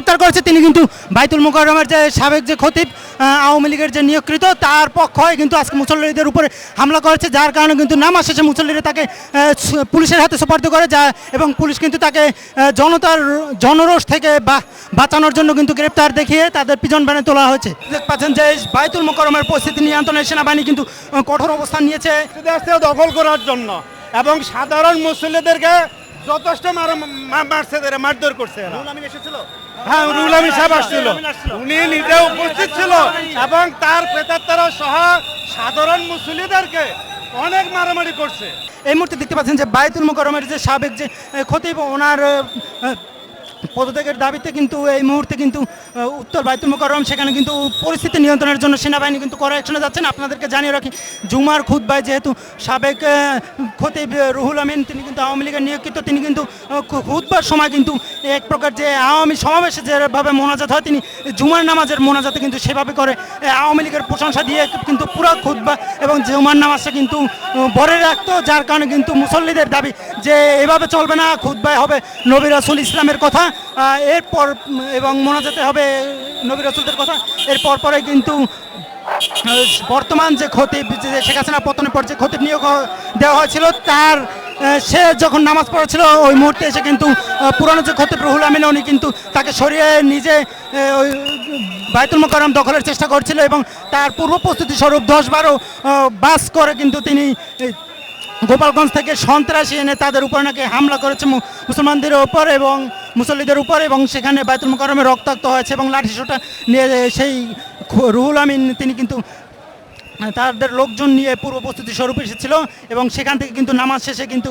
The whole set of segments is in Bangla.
গ্রেপ্তার করেছে তিনি কিন্তু বাইতুল মোকাররমের যে সাবেক যে খতিব আওয়ামী লীগের যে নিয়োগকৃত তার পক্ষ হয়ে কিন্তু আজকে মুসল্লিদের উপরে হামলা করেছে যার কারণে কিন্তু নামাজ শেষে মুসল্লিরা তাকে পুলিশের হাতে সোপার্দ করে যা এবং পুলিশ কিন্তু তাকে জনতার জনরোষ থেকে বা- বাঁচানোর জন্য কিন্তু গ্রেপ্তার দেখিয়ে তাদের পিছন ভ্যানে তোলা হয়েছে। দেখতে পাচ্ছেন যে বাইতুল মোকাররমের পরিস্থিতি নিয়ন্ত্রণে সেনাবাহিনী কিন্তু কঠোর অবস্থান নিয়েছে। দখল করার জন্য এবং সাধারণ মুসল্লিদেরকে যথেষ্ট মারছে মারধর করছে এরা। হ্যাঁ রুল আমিন সাহেব আসছিল। উনি নিজে উপস্থিত ছিল এবং তার প্রেতাত্মারা সহ সাধারণ অনেক মারামারি করছে। এই মুহূর্তে দেখতে পাচ্ছেন যে বায়তুল যে সাবেক যে খতিব ওনার পদত্যাগের দাবিতে কিন্তু এই মুহূর্তে কিন্তু উত্তর বায়তুল মোকাররম সেখানে কিন্তু পরিস্থিতি নিয়ন্ত্রণের জন্য সেনাবাহিনী কিন্তু করা অ্যাকশনে যাচ্ছেন। আপনাদেরকে জানিয়ে রাখি জুমার খুদ্বায় যেহেতু সাবেক খতিব রুহুল আমিন তিনি কিন্তু আওয়ামী লীগের নিয়োগকৃত তিনি কিন্তু আহ, খু- খুতবার সময় কিন্তু এক প্রকার যে আওয়ামী সমাবেশে যেভাবে মোনাজাত হয় তিনি জুমার নামাজের মোনাজাতে কিন্তু সেভাবে করে আওয়ামী লীগের প্রশংসা দিয়ে কিন্তু পুরো খুতবা এবং জুমার নামাজটা কিন্তু ভরে রাখতো যার কারণে কিন্তু মুসল্লিদের দাবি যে এভাবে চলবে না খুতবায় হবে নবী রাসুল ইসলামের কথা। এরপর, এবং মোনাজাতে হবে নবী রাসুলদের কথা, এরপর পরে কিন্তু বর্তমান যে খতিব শেখ হাসিনা পতনের পর যে খতিব নিয়োগ দেওয়া হয়েছিল, তার সে যখন নামাজ পড়েছিল, ওই মুহূর্তে এসে কিন্তু পুরানো যে খতিব রুহুল আমিন, উনি কিন্তু তাকে সরিয়ে নিজে ওই বায়তুল মোকাররম দখলের চেষ্টা করছিল এবং তার পূর্ব প্রস্তুতি স্বরূপ দশ বারো বাস করে কিন্তু তিনি গোপালগঞ্জ থেকে সন্ত্রাসী এনে তাদের উপর নাকি হামলা করেছে মুসলমানদের উপর এবং মুসল্লিদের উপর এবং সেখানে বাইতুল মোকাররমে রক্তাক্ত হয়েছে এবং লাঠিসোটা নিয়ে সেই রুহুল আমিন, তিনি কিন্তু তাদের লোকজন নিয়ে পূর্ব প্রস্তুতি স্বরূপ এসেছিল এবং সেখান থেকে কিন্তু নামাজ শেষে কিন্তু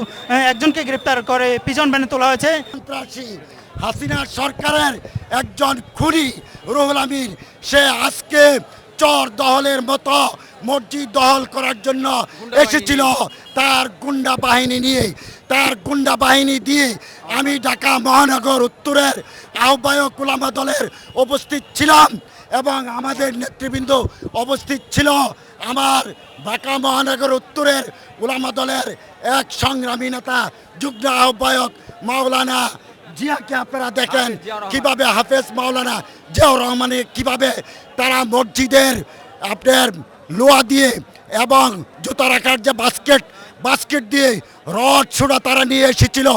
একজনকে গ্রেপ্তার করে পিজন ব্যানে তোলা হয়েছে। হাসিনা সরকারের একজন খুনি রুহুল আমিন, সে আজকে চর দহলের মতো মসজিদ দহল করার জন্য এসেছিল তার গুন্ডা বাহিনী নিয়ে। তার গুন্ডা বাহিনী দিয়ে আমি ঢাকা মহানগর উত্তরের আহ্বায়ক উলামা দলের উপস্থিত ছিলাম এবং আমাদের নেতৃবৃন্দ উপস্থিত ছিল আমার ঢাকা মহানগর উত্তরের উলামা দলের এক সংগ্রামী নেতা যুগ্ম আহ্বায়ক মাওলানা জিয়াকে আপনারা দেখেন? কীভাবে হাফেজ মাওলানা জিয়াউর রহমানে কীভাবে তারা মসজিদের আপনার লোয়া দিয়ে এবং জুতা রাখার যে বাস্কেট বাস্কেট দিয়ে রড ছোড়া তারা নিয়ে এসেছিল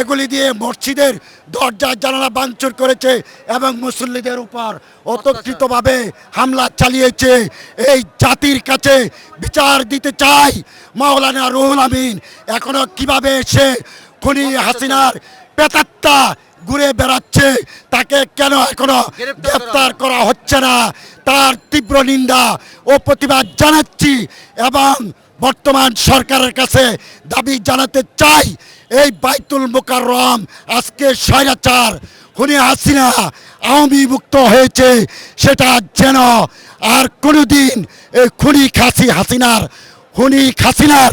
এগুলি দিয়ে মসজিদের দরজা জানালা ভাঙচুর করেছে এবং মুসল্লিদের উপর অতর্কিতভাবে হামলা চালিয়েছে। এই জাতির কাছে বিচার দিতে চাই মাওলানা রুহুল আমিন। এখনও কীভাবে এসে খুনি হাসিনার পেতাত্তা ঘুরে বেড়াচ্ছে। তাকে কেন এখনও গ্রেপ্তার করা হচ্ছে না? তার তীব্র নিন্দা ও প্রতিবাদ জানাচ্ছি এবং বর্তমান সরকারের কাছে দাবি জানাতে চাই। এই বাইতুল মোকাররম আজকে স্বৈরাচার খুনি হাসিনা আওয়ামী মুক্ত হয়েছে। সেটা যেন আর কোনোদিন এই খুনি খাসি হাসিনার খুনি হাসিনার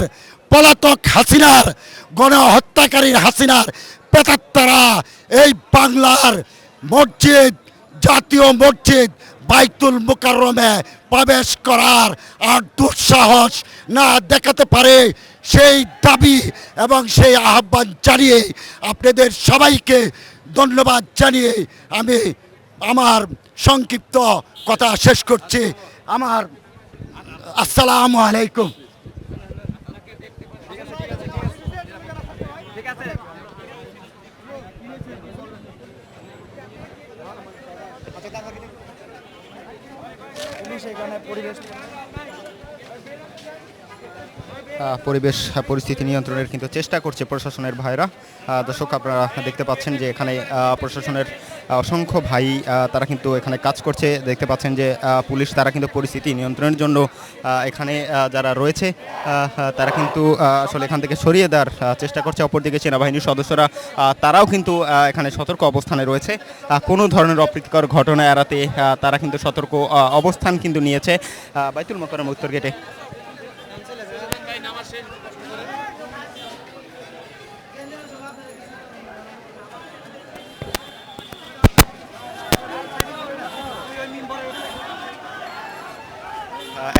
পলাতক হাসিনার গণহত্যাকারীর হাসিনার পেতাত্তারা এই বাংলার মসজিদ, জাতীয় মসজিদ বাইতুল মুকাররমে প্রবেশ করার আর দুঃসাহস না দেখাতে পারে সেই দাবি এবং সেই আহ্বান জানিয়ে আপনাদের সবাইকে ধন্যবাদ জানিয়ে আমি আমার সংক্ষিপ্ত কথা শেষ করছি। আমার আসসালামু আলাইকুম। পরিবেশ আহ, পরিস্থিতি নিয়ন্ত্রণের কিন্তু চেষ্টা করছে প্রশাসনের ভাইরা। দর্শক আপনারা দেখতে পাচ্ছেন যে এখানে প্রশাসনের অসংখ্য ভাই তারা কিন্তু এখানে কাজ করছে। দেখতে পাচ্ছেন যে পুলিশ তারা কিন্তু পরিস্থিতি নিয়ন্ত্রণের জন্য এখানে যারা রয়েছে তারা কিন্তু আসলে এখান থেকে সরিয়ে দেওয়ার চেষ্টা করছে। অপরদিকে সেনাবাহিনীর সদস্যরা তারাও কিন্তু এখানে সতর্ক অবস্থানে রয়েছে। কোনো ধরনের অপ্রীতিকর ঘটনা এড়াতে তারা কিন্তু সতর্ক অবস্থান কিন্তু নিয়েছে। বাইতুল মোকাররম উত্তর গেটে।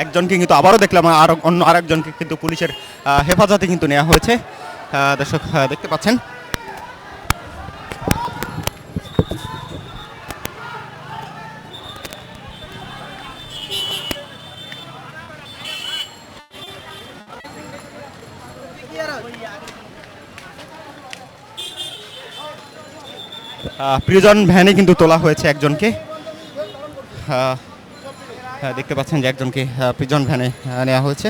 একজনকে কিন্তু আবারও দেখলাম, আর অন্য আরেকজনকে কিন্তু পুলিশের হেফাজতে কিন্তু নেওয়া হয়েছে। দর্শক দেখতে পাচ্ছেন। প্রিয়জন ভ্যানে কিন্তু তোলা হয়েছে একজনকে। দেখতে পাচ্ছেন যে একজনকে প্রিজন ভ্যানে নেওয়া হয়েছে।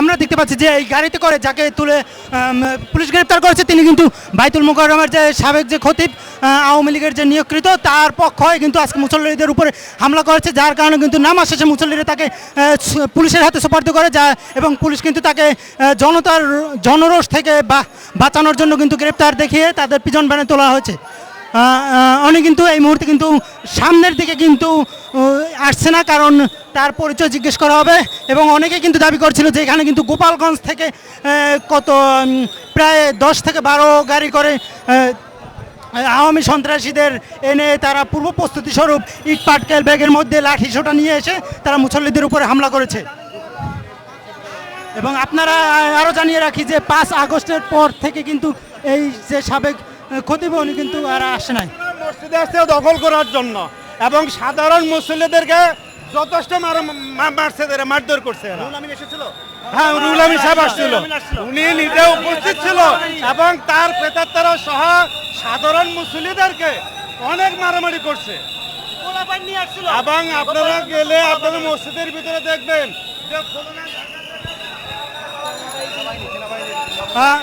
আমরা দেখতে পাচ্ছি যে এই গাড়িতে করে যাকে তুলে পুলিশ গ্রেপ্তার করেছে, তিনি কিন্তু বাইতুল মোকাররমের যে সাবেক যে খতিব আওয়ামী লীগের যে নিয়োগকৃত, তার পক্ষ হয়ে কিন্তু আজকে মুসল্লিদের উপরে হামলা করেছে, যার কারণে কিন্তু নামাজ শেষে মুসল্লিরা তাকে পুলিশের হাতে সুপার্দ করে, যা এবং পুলিশ কিন্তু তাকে জনতার জনরোষ থেকে বাঁচানোর জন্য কিন্তু গ্রেপ্তার দেখিয়ে তাদের পিজন ভ্যানে তোলা হয়েছে। আহ, কিন্তু এই মুহূর্তে কিন্তু সামনের দিকে কিন্তু আসছে না কারণ তার পরিচয় জিজ্ঞেস করা হবে। এবং অনেকে কিন্তু দাবি করছিল যে এখানে কিন্তু গোপালগঞ্জ থেকে কত প্রায় দশ থেকে বারো গাড়ি করে আওয়ামী সন্ত্রাসীদের এনে তারা পূর্ব প্রস্তুতি স্বরূপ ইট পাটকেল ব্যাগের মধ্যে লাঠি সোটা নিয়ে এসে তারা মুসল্লিদের উপরে হামলা করেছে। এবং আপনারা আরও জানিয়ে রাখি যে পাঁচ আগস্টের পর থেকে কিন্তু এই যে সাবেক খতিব উনি কিন্তু আর আসে নাই। মসজিদে আসছে দখল করার জন্য এবং সাধারণ মুসল্লিদেরকে যথেষ্ট মার- মারছে মারধর করছে হ্যাঁ রুল আমিন সাহেব আসছিল। উনি নিজে উপস্থিত ছিল এবং তার প্রেতাত্মারা সহ সাধারণ মুসল্লিদেরকে অনেক মারামারি করছে। এবং আপনারা গেলে আপনারা মসজিদের ভিতরে দেখবেন যে খুলনা আহ,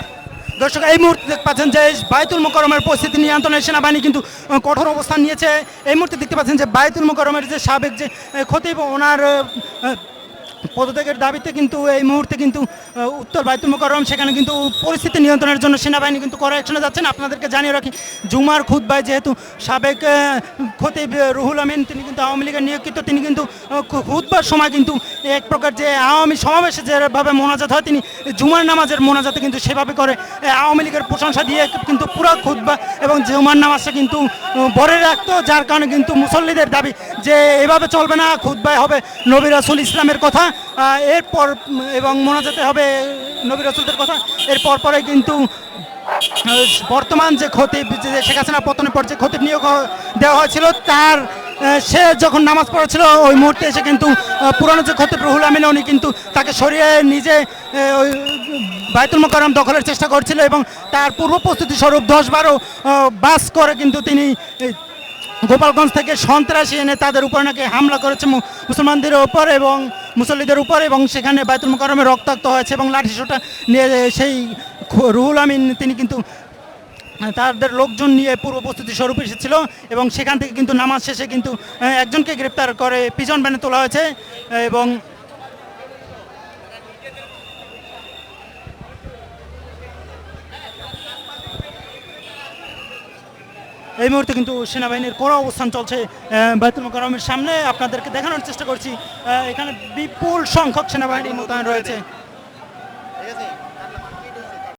দর্শক, এই মুহূর্তে দেখতে পাচ্ছেন যে বায়তুল মোকরমের পরিস্থিতি নিয়ন্ত্রণে সেনাবাহিনী কিন্তু কঠোর অবস্থান নিয়েছে। এই মুহূর্তে দেখতে পাচ্ছেন যে বায়তুল মোকরমের যে সাবেক যে খতিব, ওনার পদত্যাগের দাবিতে কিন্তু এই মুহূর্তে কিন্তু উত্তর বায়তুল মোকরম সেখানে কিন্তু পরিস্থিতি নিয়ন্ত্রণের জন্য সেনাবাহিনী কিন্তু করা অ্যাকশনে যাচ্ছেন আপনাদেরকে জানিয়ে রাখি জুমার খুদ্বায় যেহেতু সাবেক খতিব রুহুল আমিন তিনি কিন্তু আওয়ামী লীগের নিয়োগকৃত তিনি কিন্তু আহ, খু- খুতবার সময় কিন্তু এক প্রকার যে আওয়ামী সমাবেশে যেভাবে মোনাজাত হয় তিনি জুমার নামাজের মোনাজাতে কিন্তু সেভাবে করে আওয়ামী লীগের প্রশংসা দিয়ে কিন্তু পুরো খুতবা এবং জুমার নামাজটা কিন্তু ভরে রাখতো যার কারণে কিন্তু মুসল্লিদের দাবি যে এভাবে চলবে না খুতবায় হবে নবী রাসুল ইসলামের কথা। এরপর, এবং মোনাজাতে হবে নবী রাসুলদের কথা, এরপর পরে কিন্তু বর্তমান যে খতিব, যে শেখ হাসিনা পতনের পর যে খতিব নিয়োগ দেওয়া হয়েছিল, তার সে যখন নামাজ পড়েছিল, ওই মুহূর্তে এসে কিন্তু পুরানো যে খতিব রুহুল আমিন, উনি কিন্তু তাকে সরিয়ে নিজে ওই বাইতুল মোকাররম দখলের চেষ্টা করছিল এবং তার পূর্ব প্রস্তুতি স্বরূপ দশ বারো বাস করে কিন্তু তিনি গোপালগঞ্জ থেকে সন্ত্রাসী এনে তাদের উপর নাকি হামলা করেছে মুসলমানদের উপর এবং মুসল্লিদের উপর এবং সেখানে বায়তুল মোকারমে রক্তাক্ত হয়েছে এবং লাঠিসোটা নিয়ে সেই রুহুল আমিন তিনি কিন্তু তাদের লোকজন নিয়ে পূর্ব প্রস্তুতি স্বরূপ এসেছিল এবং সেখান থেকে কিন্তু নামাজ শেষে কিন্তু একজনকে গ্রেপ্তার করে পিজন ব্যানে তোলা হয়েছে এবং এই মুহূর্তে কিন্তু সেনাবাহিনীর কড়া অবস্থান চলছে বায়তুল মোকারমের সামনে। আপনাদেরকে দেখানোর চেষ্টা করছি এখানে বিপুল সংখ্যক সেনাবাহিনী মোতায়েন রয়েছে।